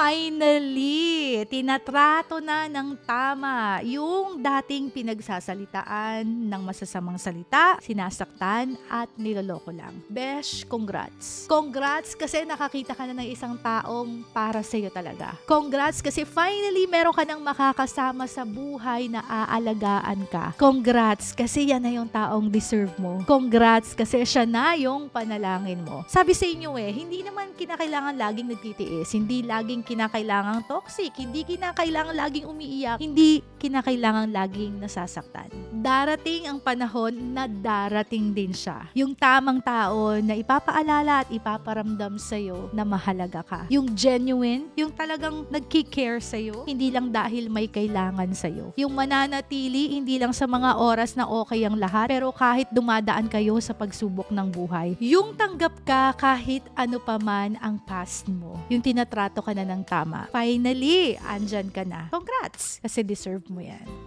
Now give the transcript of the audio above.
finally, tinatrato na ng tama yung dating pinagsasalitaan ng masasamang salita, sinasaktan at niloloko lang. Besh, congrats. Congrats kasi nakakita ka na ng isang taong para sa'yo talaga. Congrats kasi finally meron ka nang makakasama sa buhay na aalagaan ka. Congrats kasi yan na yung taong deserve mo. Congrats kasi siya na yung panalangin mo. Sabi sa inyo eh, hindi naman kinakailangan laging nagtitiis, hindi laging kinakailangan toxic, hindi kinakailangan laging umiiyak, hindi kinakailangan laging nasasaktan. Darating ang panahon na darating din siya. Yung tamang tao na ipapaalala at ipaparamdam sa'yo na mahalaga ka. Yung genuine, yung talagang nagki-care sa'yo, hindi lang dahil may kailangan sa'yo. Yung mananatili, hindi lang sa mga oras na okay ang lahat, pero kahit dumadaan kayo sa pagsubok ng buhay. Yung tanggap ka kahit ano pa man ang past mo. Yung tinatrato ka na ng tama. Finally, andyan ka na. Congrats! Kasi deserve mo yan.